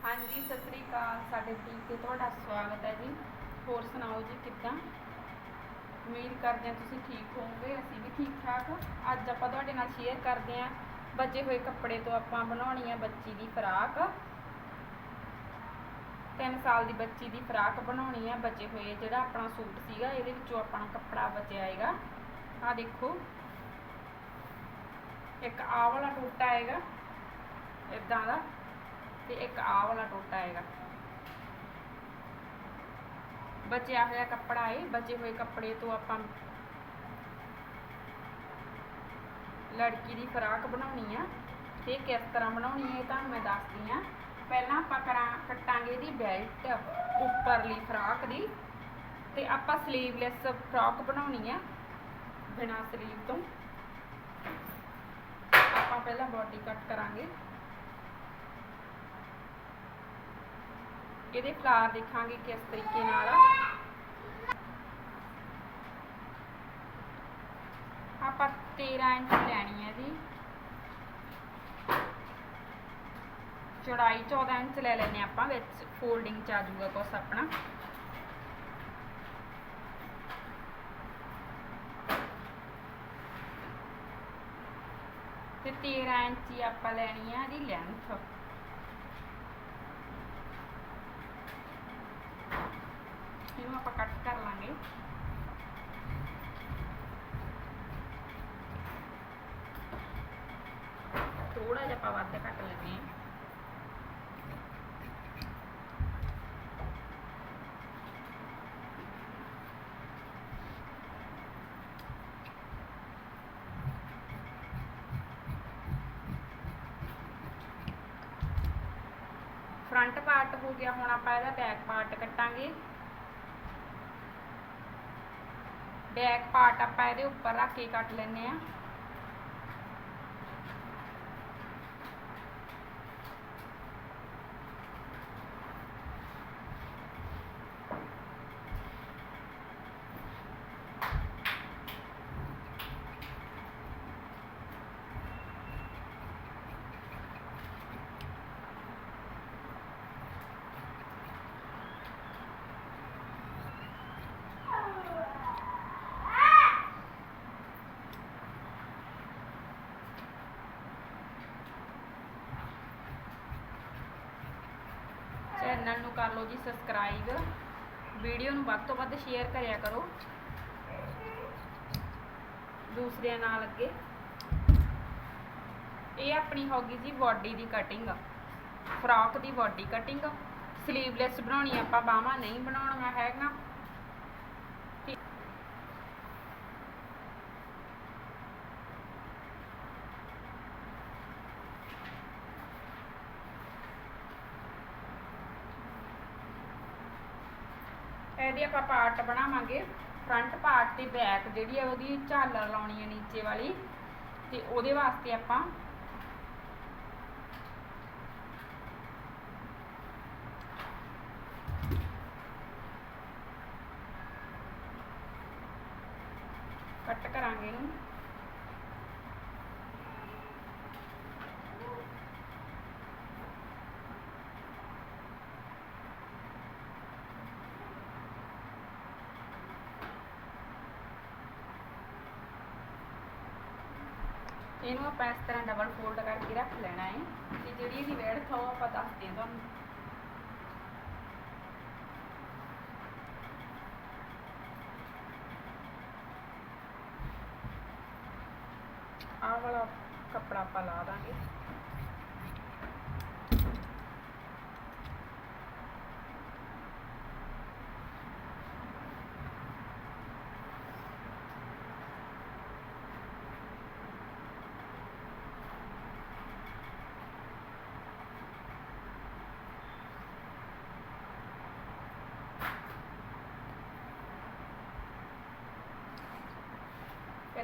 ਹਾਂਜੀ, ਸਤਿ ਸ੍ਰੀ ਅਕਾਲ, ਸਾਡੇ ਟੀਮ ਤੇ ਤੁਹਾਡਾ ਸਵਾਗਤ ਹੈ ਜੀ। ਹੋਰ ਸੁਣਾਓ ਜੀ ਕਿੱਦਾਂ? ਉਮੀਦ ਕਰਦੇ ਹਾਂ ਤੁਸੀਂ ਠੀਕ ਹੋਵੋਗੇ, ਅਸੀਂ ਵੀ ਠੀਕ ਠਾਕ ਅੱਜ ਆਪਾਂ ਤੁਹਾਡੇ ਨਾਲ ਸ਼ੇਅਰ ਕਰਦੇ ਹਾਂ ਬਚੇ ਹੋਏ ਕੱਪੜੇ ਤੋਂ ਆਪਾਂ ਬਣਾਉਣੀ ਹੈ ਬੱਚੀ ਦੀ ਫਰਾਕ। 3 ਸਾਲ ਦੀ ਬੱਚੀ ਦੀ ਫਰਾਕ ਬਣਾਉਣੀ ਹੈ ਬਚੇ ਹੋਏ, ਜਿਹੜਾ ਆਪਣਾ ਸੂਟ ਸੀਗਾ, ਇਹਦੇ ਵਿੱਚੋਂ ਆਪਣਾ ਕੱਪੜਾ ਬਚਿਆ ਹੈਗਾ। ਆ ਦੇਖੋ। ਇੱਕ ਆਹ ਵਾਲਾ ਟੋਟਾ ਹੈਗਾ ਇਦਾਂ ਦਾ। ਤੇ ਇੱਕ ਆਹ ਵਾਲਾ ਟੋਟਾ ਹੈਗਾ। ਬਚਿਆ ਹੋਇਆ ਕੱਪੜਾ ਹੈ ਬਚੇ ਹੋਏ ਕੱਪੜੇ ਤੋਂ ਆਪਾਂ ਲੜਕੀ ਦੀ ਫਰਾਕ ਬਣਾਉਣੀ ਆ। ਤੇ ਕਿਸ ਤਰ੍ਹਾਂ ਬਣਾਉਣੀ ਹੈ ਤੁਹਾਨੂੰ ਮੈਂ ਦੱਸਦੀ ਆ। ਪਹਿਲਾਂ ਆਪਾਂ ਕਰਾਂ, ਕੱਟਾਂਗੇ ਇਹਦੀ ਬੈਲਟ, ਉੱਪਰਲੀ ਫਰਾਕ ਦੀ। ਤੇ ਆਪਾਂ ਸਲੀਵਲੈਸ ਫਰਾਕ ਬਣਾਉਣੀ ਆ, ਬਿਨਾਂ ਸਲੀਵ ਤੋਂ। ਆਪਾਂ ਪਹਿਲਾਂ ਬਾਡੀ ਕੱਟ ਕਰਾਂਗੇ। ਇਹਦੇ ਫਲਾਰ ਦੇਖਾਂਗੇ ਕਿਸ ਤਰੀਕੇ ਨਾਲ। ਆਪਾਂ 13 ਇੰਚ ਲੈਣੀ ਹੈ ਜੀ। ਚੌੜਾਈ 14 ਇੰਚ ਲੈ ਲੈਨੇ ਆਪਾਂ, ਵਿੱਚ ਫੋਲਡਿੰਗ ਚ ਆ ਜਾਊਗਾ ਕੁਛ ਆਪਣਾ। ਤੇ 13 ਇੰਚ ਆਪਾਂ ਲੈਣੀ ਆ ਇਹਦੀ ਲੈਂਥ ਇਹਨੂੰ ਆਪਾਂ ਕੱਟ ਕਰ ਲਾਂਗੇ ਥੋੜਾ ਜਿਹਾ ਆਪਾਂ ਵੱਧ ਕੱਟ ਲੈਂਦੇ ਹਾਂ ਫਰੰਟ ਪਾਰਟ ਹੋ ਗਿਆ ਹੁਣ ਆਪਾਂ ਇਹਦਾ ਬੈਕ ਪਾਰਟ ਕੱਟਾਂਗੇ ਬੈਕ ਪਾਰਟ ਆਪਾਂ ਇਹਦੇ ਉੱਪਰ ਰੱਖ ਕੇ ਕੱਟ ਲੈਨੇ ਆ ਚੈਨਲ ਨੂੰ ਕਰ ਲਓ ਜੀ ਸਬਸਕ੍ਰਾਈਬ ਵੀਡੀਓ ਨੂੰ ਵੱਧ ਤੋਂ ਵੱਧ ਸ਼ੇਅਰ ਕਰਿਆ ਕਰੋ। ਦੂਸਰਿਆਂ ਨਾਲ ਅੱਗੇ। ਇਹ ਆਪਣੀ ਹੋਗੀ ਗਈ ਜੀ ਬਾਡੀ ਦੀ ਕਟਿੰਗ ਫਰਾਕ ਦੀ ਬਾਡੀ ਕਟਿੰਗ ਸਲੀਵਲੈਸ ਬਣਾਉਣੀ ਆਪਾਂ ਬਾਹਾਂ ਨਹੀਂ ਬਣਾਉਣੀਆਂ ਹੈਗਾ। ਇਹਦੀ ਆਪਾਂ ਪਾਰਟ ਬਣਾਵਾਂਗੇ। ਫਰੰਟ ਪਾਰਟ ਤੇ ਬੈਕ ਜਿਹੜੀ ਆ ਉਹਦੀ ਝਾਲਰ ਲਾਉਣੀ ਹੈ ਨੀਚੇ ਵਾਲੀ ਤੇ ਉਹਦੇ ਵਾਸਤੇ ਆਪਾਂ ਕੱਟ ਕਰਾਂਗੇ ਇਹਨੂੰ। ਇਹਨੂੰ ਆਪਾਂ ਇਸ ਤਰ੍ਹਾਂ ਡਬਲ ਫੋਲਡ ਕਰਕੇ ਰੱਖ ਲੈਣਾ ਹੈ ਤੇ ਜਿਹੜੀ ਇਹਦੀ ਵਿਡਥ ਆ ਉਹ ਆਪਾਂ ਦੱਸਦੇ ਹਾਂ ਤੁਹਾਨੂੰ। ਆਹ ਵਾਲਾ ਕੱਪੜਾ ਆਪਾਂ ਲਾ ਦਾਂਗੇ।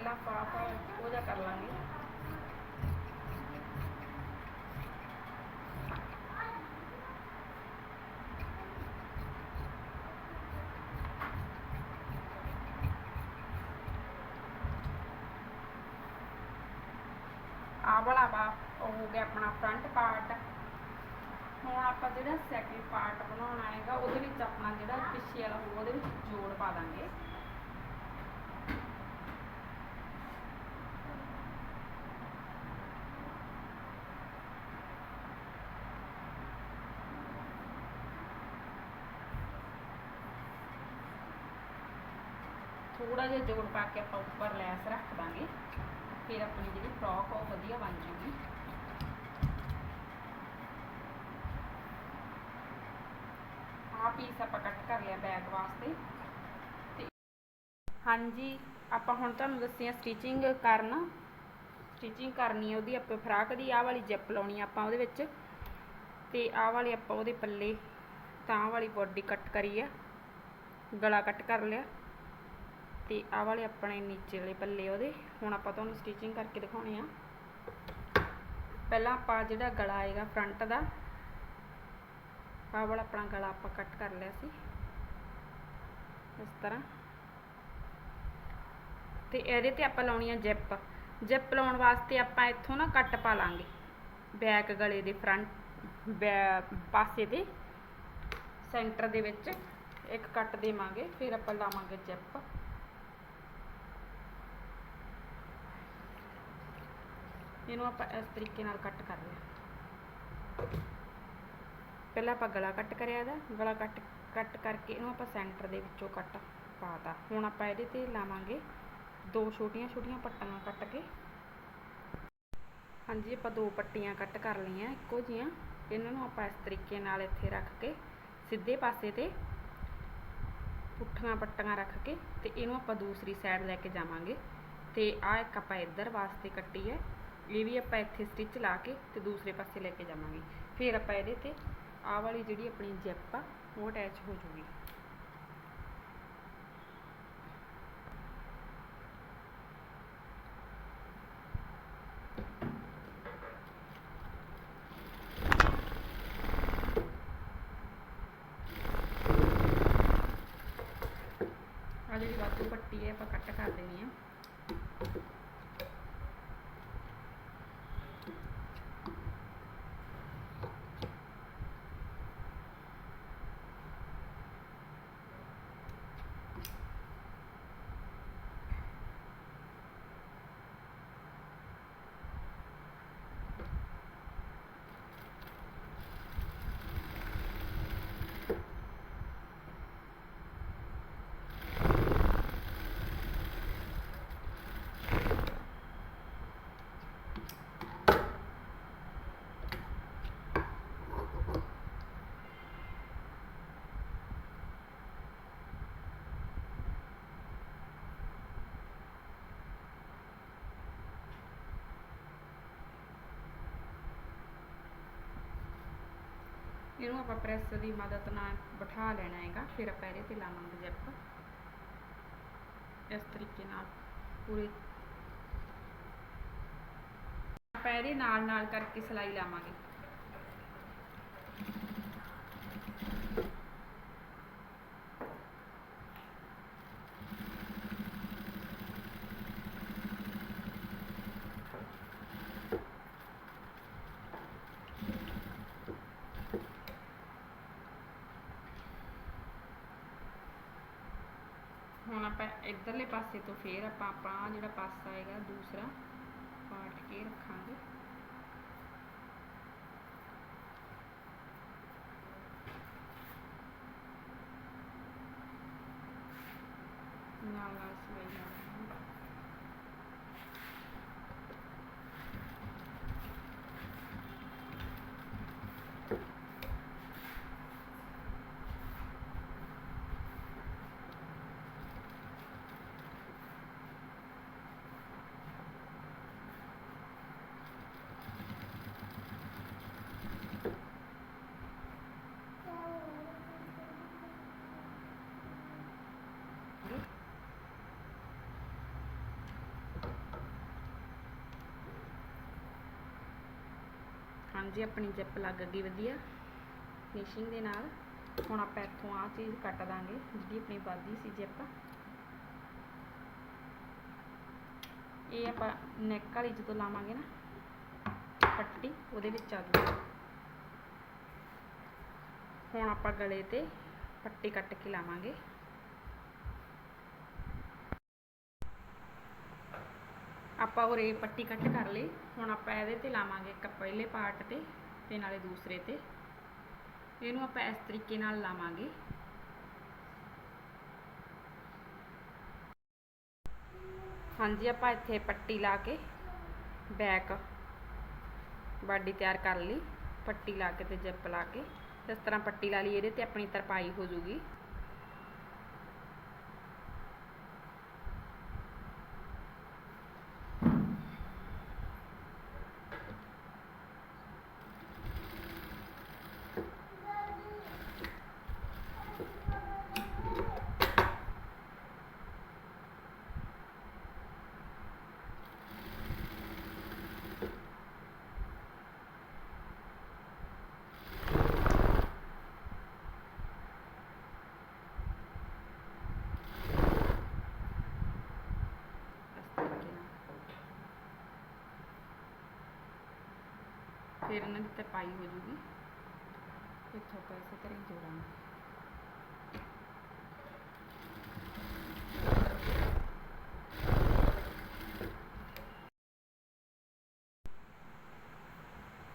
ਪਹਿਲਾਂ ਆਪਾਂ ਆਪਾਂ ਉਹਦਾ ਕਰ ਲਾਂਗੇ ਆਹ ਵਾਲਾ ਵਾ, ਉਹ ਹੋ ਗਿਆ ਆਪਣਾ ਫਰੰਟ ਪਾਰਟ ਹੁਣ ਆਪਾਂ ਜਿਹੜਾ ਸੈਕਿੰਡ ਪਾਰਟ ਬਣਾਉਣਾ ਹੈਗਾ ਉਹਦੇ ਵਿੱਚ ਆਪਣਾ ਜਿਹੜਾ ਪਿੱਛੇ ਵਾਲਾ ਹੋਊ ਉਹਦੇ ਵਿੱਚ ਜੋੜ ਪਾ ਦਾਂਗੇ ਥੋੜਾ ਜਿਹਾ ਜੋੜ ਪਾ ਕੇ ਆਪਾਂ ਉੱਪਰ ਲੈਸ ਰੱਖ ਦਾਂਗੇ। ਫਿਰ ਆਪਣੀ ਜਿਹੜੀ ਫਰੋਕ ਆ ਉਹ ਵਧੀਆ ਬਣ ਜੂਗੀ ਆਹ ਪੀਸ ਆਪਾਂ ਕੱਟ ਕਰ ਲਿਆ ਬੈਕ ਵਾਸਤੇ। ਤੇ ਹਾਂਜੀ, ਆਪਾਂ ਹੁਣ ਤੁਹਾਨੂੰ ਦੱਸਿਆ ਸਟਿਚਿੰਗ ਕਰਨਾ। ਸਟਿਚਿੰਗ ਕਰਨੀ ਹੈ ਉਹਦੀ ਆਪਾਂ ਫਰਾਕ ਦੀ, ਆਹ ਵਾਲੀ ਜਿਪ ਲਾਉਣੀ ਆ ਆਪਾਂ ਉਹਦੇ ਵਿੱਚ। ਤੇ ਆਹ ਵਾਲੀ ਆਪਾਂ ਉਹਦੇ ਪੱਲੇ ਤਾਂ ਆਹ ਵਾਲੀ ਬੋਡੀ ਕੱਟ ਕਰੀ ਆ। ਗਲਾ ਕੱਟ ਕਰ ਲਿਆ। ਤੇ ਆਹ ਵਾਲੇ ਆਪਣੇ ਨੀਚੇ ਵਾਲੇ ਪੱਲੇ ਉਹਦੇ। ਹੁਣ ਆਪਾਂ ਤੁਹਾਨੂੰ ਸਟਿਚਿੰਗ ਕਰਕੇ ਦਿਖਾਉਣੇ ਆ। ਪਹਿਲਾਂ ਆਪਾਂ ਜਿਹੜਾ ਗਲਾ ਆਏਗਾ ਫਰੰਟ ਦਾ, ਆਹ ਵਾਲਾ ਆਪਣਾ ਗਲਾ ਆਪਾਂ ਕੱਟ ਕਰ ਲਿਆ ਸੀ। ਇਸ ਤਰ੍ਹਾਂ। ਤੇ ਇਹਦੇ ਤੇ ਆਪਾਂ ਲਾਉਣੀ ਆ ਜਿਪ ਜਿਪ ਲਾਉਣ ਵਾਸਤੇ ਆਪਾਂ ਇੱਥੋਂ ਨਾ ਕੱਟ ਪਾ ਲਾਂਗੇ। ਬੈਕ ਗਲੇ ਦੇ ਫਰੰਟ ਪਾਸੇ ਦੇ ਸੈਂਟਰ ਦੇ ਵਿੱਚ ਇੱਕ ਕੱਟ ਦੇਵਾਂਗੇ, ਫਿਰ ਆਪਾਂ ਲਾਵਾਂਗੇ ਜਿਪ ਇਹਨੂੰ ਆਪਾਂ ਇਸ ਤਰੀਕੇ ਨਾਲ ਕੱਟ ਕਰ ਲਿਆ। ਪਹਿਲਾਂ ਆਪਾਂ ਗਲਾ ਕੱਟ ਕਰਿਆ ਇਹਦਾ। ਗਲਾ ਕੱਟ ਕੱਟ ਕਰਕੇ ਇਹਨੂੰ ਆਪਾਂ ਸੈਂਟਰ ਦੇ ਵਿੱਚੋਂ ਕੱਟ ਪਾਤਾ। ਹੁਣ ਆਪਾਂ ਇਹਦੇ ਤੇ ਲਾਵਾਂਗੇ ਦੋ ਛੋਟੀਆਂ ਛੋਟੀਆਂ ਪੱਟੀਆਂ ਕੱਟ ਕੇ। ਹਾਂਜੀ, ਆਪਾਂ ਦੋ ਪੱਟੀਆਂ ਕੱਟ ਕਰ ਲਈਆਂ ਇੱਕੋ ਜੀਆਂ ਇਹਨਾਂ ਨੂੰ ਆਪਾਂ ਇਸ ਤਰੀਕੇ ਨਾਲ ਇੱਥੇ ਰੱਖ ਕੇ ਸਿੱਧੇ ਪਾਸੇ ਤੇ ਪੁੱਠੀਆਂ ਪੱਟੀਆਂ ਰੱਖ ਕੇ ਤੇ ਇਹਨੂੰ ਆਪਾਂ ਦੂਸਰੀ ਸਾਈਡ ਲੈ ਕੇ ਜਾਵਾਂਗੇ। ਤੇ ਆਹ ਇੱਕ ਆਪਾਂ ਇੱਧਰ ਵਾਸਤੇ ਕੱਟੀ ਹੈ। ਇਹ ਵੀ ਆਪਾਂ ਇੱਥੇ ਸਟਿਚ ਲਾ ਕੇ ਤੇ ਦੂਸਰੇ ਪਾਸੇ ਲੈ ਕੇ ਜਾਵਾਂਗੇ। ਫਿਰ ਆਪਾਂ ਇਹਦੇ ਤੇ ਆਹ ਵਾਲੀ ਜਿਹੜੀ ਆਪਣੀ ਜਿਪ ਆ, ਉਹ ਅਟੈਚ ਹੋ ਜੂਗੀ। ਆ ਜਿਹੜੀ ਵਾਧੂ ਪੱਟੀ ਹੈ, ਆਪਾਂ ਕੱਟ ਕਰ ਦੇਣੀ ਆ। ਇਹਨੂੰ ਆਪਾਂ ਪ੍ਰੈਸ ਦੀ ਮਦਦ ਨਾਲ ਬਿਠਾ ਲੈਣਾ ਹੈਗਾ, ਫਿਰ ਆਪਾਂ ਇਹਦੇ ਤੇ ਲਾਵਾਂਗੇ ਜਿਪ ਇਸ ਤਰੀਕੇ ਨਾਲ ਪੂਰੇ ਆਪਾਂ ਇਹਦੇ ਨਾਲ ਨਾਲ ਕਰਕੇ ਸਿਲਾਈ ਲਾਵਾਂਗੇ ਹੁਣ ਆਪਾਂ ਇਧਰਲੇ ਪਾਸੇ ਤੋਂ ਫੇਰ ਆਪਾਂ ਆਪਣਾ ਜਿਹੜਾ ਪਾਸਾ ਹੈਗਾ, ਦੂਸਰਾ ਪਾਟ ਕੇ ਰੱਖਾਂਗੇ। ਨਾਲ ਨਾਲ ਸਿਲਾਈ ਲਾਵਾਂਗੇ ਹਾਂਜੀ, ਆਪਣੀ ਜਿਪ ਲੱਗ ਗਈ ਵਧੀਆ। ਫਿਨਿਸ਼ਿੰਗ ਦੇ ਨਾਲ। ਹੁਣ ਆਪਾਂ ਇੱਥੋਂ ਆਹ ਚੀਜ਼ ਕੱਟ ਦਾਂਗੇ, ਜਿਹੜੀ ਆਪਣੀ ਵਾਧੀ ਸੀ ਜਿੱਪ ਇਹ ਆਪਾਂ ਨੈਕ ਵਾਲੀ ਜਦੋਂ ਲਾਵਾਂਗੇ ਨਾ, ਪੱਟੀ, ਉਹਦੇ ਵਿੱਚ ਆ ਜੂਗੀ। ਹੁਣ ਆਪਾਂ ਗਲੇ ਤੇ ਪੱਟੀ ਕੱਟ ਕੇ ਲਾਵਾਂਗੇ। ਆਪਾਂ ਉਰੇ ਪੱਟੀ ਕੱਟ ਕਰ ਲਈ। ਹੁਣ ਆਪਾਂ ਇਹਦੇ ਤੇ ਲਾਵਾਂਗੇ ਇੱਕ ਪਹਿਲੇ ਪਾਰਟ ਤੇ ਤੇ ਨਾਲੇ ਦੂਸਰੇ ਤੇ। ਇਹਨੂੰ ਆਪਾਂ ਇਸ ਤਰੀਕੇ ਨਾਲ ਲਾਵਾਂਗੇ। ਹਾਂਜੀ, ਆਪਾਂ ਇੱਥੇ ਪੱਟੀ ਲਾ ਕੇ ਬੈਕ ਬਾਡੀ ਤਿਆਰ ਕਰ ਲਈ। ਪੱਟੀ ਲਾ ਕੇ ਤੇ ਜਿੱਪ ਲਾ ਕੇ। ਇਸ ਤਰ੍ਹਾਂ ਪੱਟੀ ਲਾ ਲਈ, ਇਹਦੇ ਤੇ ਆਪਣੀ ਤਰਪਾਈ ਹੋ ਜੂਗੀ ਇਸ ਤਰੀਕੇ ਨਾਲ ਫਿਰ ਇਹਨਾਂ ਦੀ ਤਰਪਾਈ ਹੋ ਜੂਗੀ। ਇੱਥੋਂ ਆਪਾਂ ਇਸੇ ਤਰ੍ਹਾਂ ਹੀ ਜੋੜਾਂਗੇ।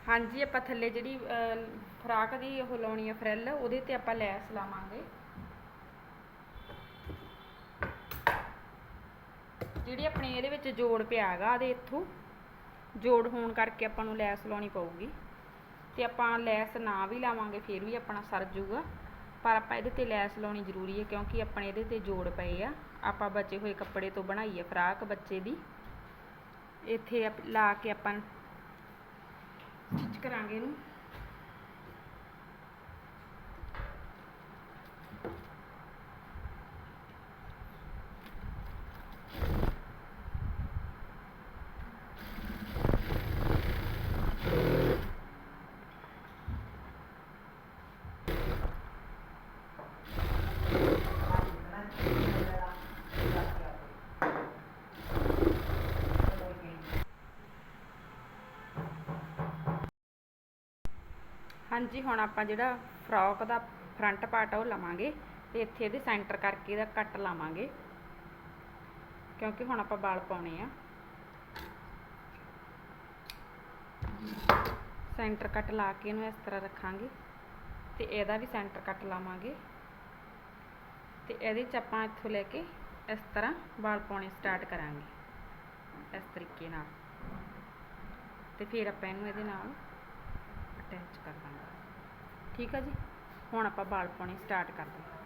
ਹਾਂਜੀ ਆਪਾਂ ਥੱਲੇ ਜਿਹੜੀ ਅਹ, ਫਰਾਕ ਦੀ ਉਹ ਲਾਉਣੀ ਆ ਫਰੈਲ ਉਹਦੇ ਤੇ ਆਪਾਂ ਲੈਸ ਲਾਵਾਂਗੇ। ਜਿਹੜੀ ਆਪਣੇ ਇਹਦੇ ਵਿੱਚ ਜੋੜ ਪਿਆ ਹੈਗਾ ਇਹਦੇ ਇੱਥੋਂ। ਜੋੜ ਹੋਣ ਕਰਕੇ ਆਪਾਂ ਨੂੰ ਲੈਸ ਲਾਉਣੀ ਪਊਗੀ। ਤੇ ਆਪਾਂ ਲੈਸ ਨਾ ਵੀ ਲਾਵਾਂਗੇ, ਫਿਰ ਵੀ ਆਪਣਾ ਸਰ ਜੂਗਾ। ਪਰ ਆਪਾਂ ਇਹਦੇ ਤੇ ਲੈਸ ਲਾਉਣੀ ਜ਼ਰੂਰੀ ਹੈ, ਕਿਉਂਕਿ ਆਪਣੇ ਇਹਦੇ ਤੇ ਜੋੜ ਪਏ ਆ। ਆਪਾਂ ਬਚੇ ਹੋਏ ਕੱਪੜੇ ਤੋਂ ਬਣਾਈ ਹੈ ਫਰਾਕ ਬੱਚੇ ਦੀ। ਇੱਥੇ ਆਪ- ਲਾ ਕੇ ਆਪਾਂ ਸਟਿਚ ਕਰਾਂਗੇ ਇਹਨੂੰ। ਹਾਂਜੀ, ਹੁਣ ਆਪਾਂ ਜਿਹੜਾ ਫਰੋਕ ਦਾ ਫਰੰਟ ਪਾਰਟ ਆ ਉਹ ਲਵਾਂਗੇ ਤੇ ਇੱਥੇ ਇਹਦੇ ਸੈਂਟਰ ਕਰਕੇ ਇਹਦਾ ਕੱਟ ਲਾਵਾਂਗੇ। ਕਿਉਂਕਿ ਹੁਣ ਆਪਾਂ ਵਾਲ ਪਾਉਣੇ ਆ। ਸੈਂਟਰ ਕੱਟ ਲਾ ਕੇ ਇਹਨੂੰ ਇਸ ਤਰ੍ਹਾਂ ਰੱਖਾਂਗੇ ਤੇ ਇਹਦਾ ਵੀ ਸੈਂਟਰ ਕੱਟ ਲਾਵਾਂਗੇ। ਤੇ ਇਹਦੇ ਚ ਆਪਾਂ ਇੱਥੋਂ ਲੈ ਕੇ ਇਸ ਤਰ੍ਹਾਂ ਵਾਲ ਪਾਉਣੇ ਸਟਾਰਟ ਕਰਾਂਗੇ। ਇਸ ਤਰੀਕੇ ਨਾਲ। ਤੇ ਫਿਰ ਆਪਾਂ ਇਹਨੂੰ ਇਹਦੇ ਨਾਲ ਅਟੈਚ ਕਰ ਦਾਂਗੇ। ਠੀਕ ਆ ਜੀ? ਹੁਣ ਆਪਾਂ ਵਾਲ ਪਾਉਣੇ ਸਟਾਰਟ ਕਰਦੇ ਹਾਂ।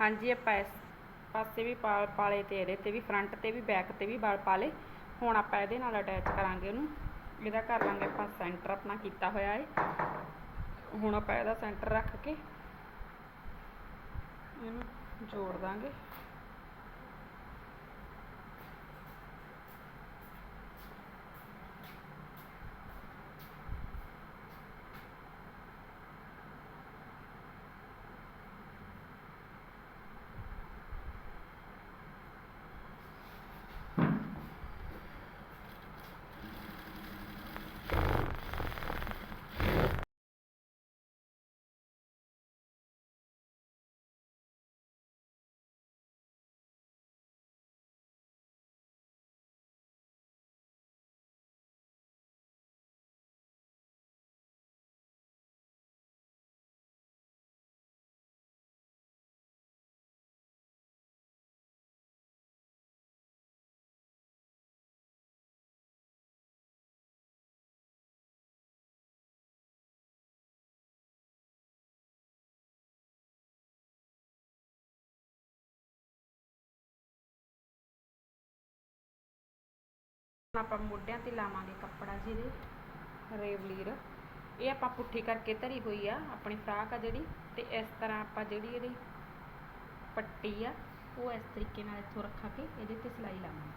ਹਾਂਜੀ, ਆਪਾਂ ਇਸ ਪਾਸੇ ਵੀ ਪਾ, ਪਾਲੇ ਤੇ ਇਹਦੇ ਤੇ ਵੀ ਫਰੰਟ ਤੇ ਵੀ ਬੈਕ ਤੇ ਵੀ ਵਾਲ ਪਾ ਲਏ ਹੁਣ ਆਪਾਂ ਇਹਦੇ ਨਾਲ ਅਟੈਚ ਕਰਾਂਗੇ ਉਹਨੂੰ। ਇਹਦਾ ਕਰ ਲਾਂਗੇ ਆਪਾਂ ਸੈਂਟਰ ਆਪਣਾ ਕੀਤਾ ਹੋਇਆ ਹੈ ਹੁਣ ਆਪਾਂ ਇਹਦਾ ਸੈਂਟਰ ਰੱਖ ਕੇ ਇਹਨੂੰ ਜੋੜ ਦਾਂਗੇ। ਆਪਾਂ ਮੋਢਿਆਂ ਤੇ ਲਾਵਾਂਗੇ ਕੱਪੜਾ ਜਿਹਦੇ ਰੇਵਲੀਰ ਇਹ ਆਪਾਂ ਪੁੱਠੀ ਕਰਕੇ ਧਰੀ ਹੋਈ ਆ, ਆਪਣੀ ਫਰਾਕ ਆ ਜਿਹੜੀ, ਤੇ ਇਸ ਤਰ੍ਹਾਂ ਆਪਾਂ ਜਿਹੜੀ ਇਹਦੀ ਪੱਟੀ ਆ, ਉਹ ਇਸ ਤਰੀਕੇ ਨਾਲ ਇੱਥੋਂ ਰੱਖਾ ਕੇ ਇਹਦੇ ਤੇ ਸਿਲਾਈ ਲਾਵਾਂਗੇ।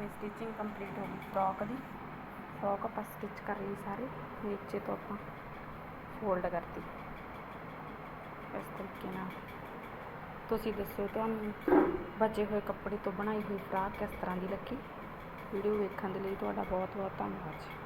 ਆਪਣੀ ਸਟਿਚਿੰਗ ਕੰਪਲੀਟ ਹੋ ਗਈ ਫਰੋਕ ਦੀ ਫਰੋਕ ਆਪਾਂ ਸਟਿਚ ਕਰ ਲਈ ਸਾਰੇ ਨੀਚੇ ਤੋਂ ਆਪਾਂ ਫੋਲਡ ਕਰਤੀ ਇਸ ਤਰੀਕੇ ਨਾਲ ਤੁਸੀਂ ਦੱਸੋ ਤੁਹਾਨੂੰ ਬਚੇ ਹੋਏ ਕੱਪੜੇ ਤੋਂ ਬਣਾਈ ਹੋਈ ਫਰਾਕ ਕਿਸ ਤਰ੍ਹਾਂ ਦੀ ਲੱਗੀ ਵੀਡੀਓ ਵੇਖਣ ਦੇ ਲਈ ਤੁਹਾਡਾ ਬਹੁਤ ਬਹੁਤ ਧੰਨਵਾਦ ਜੀ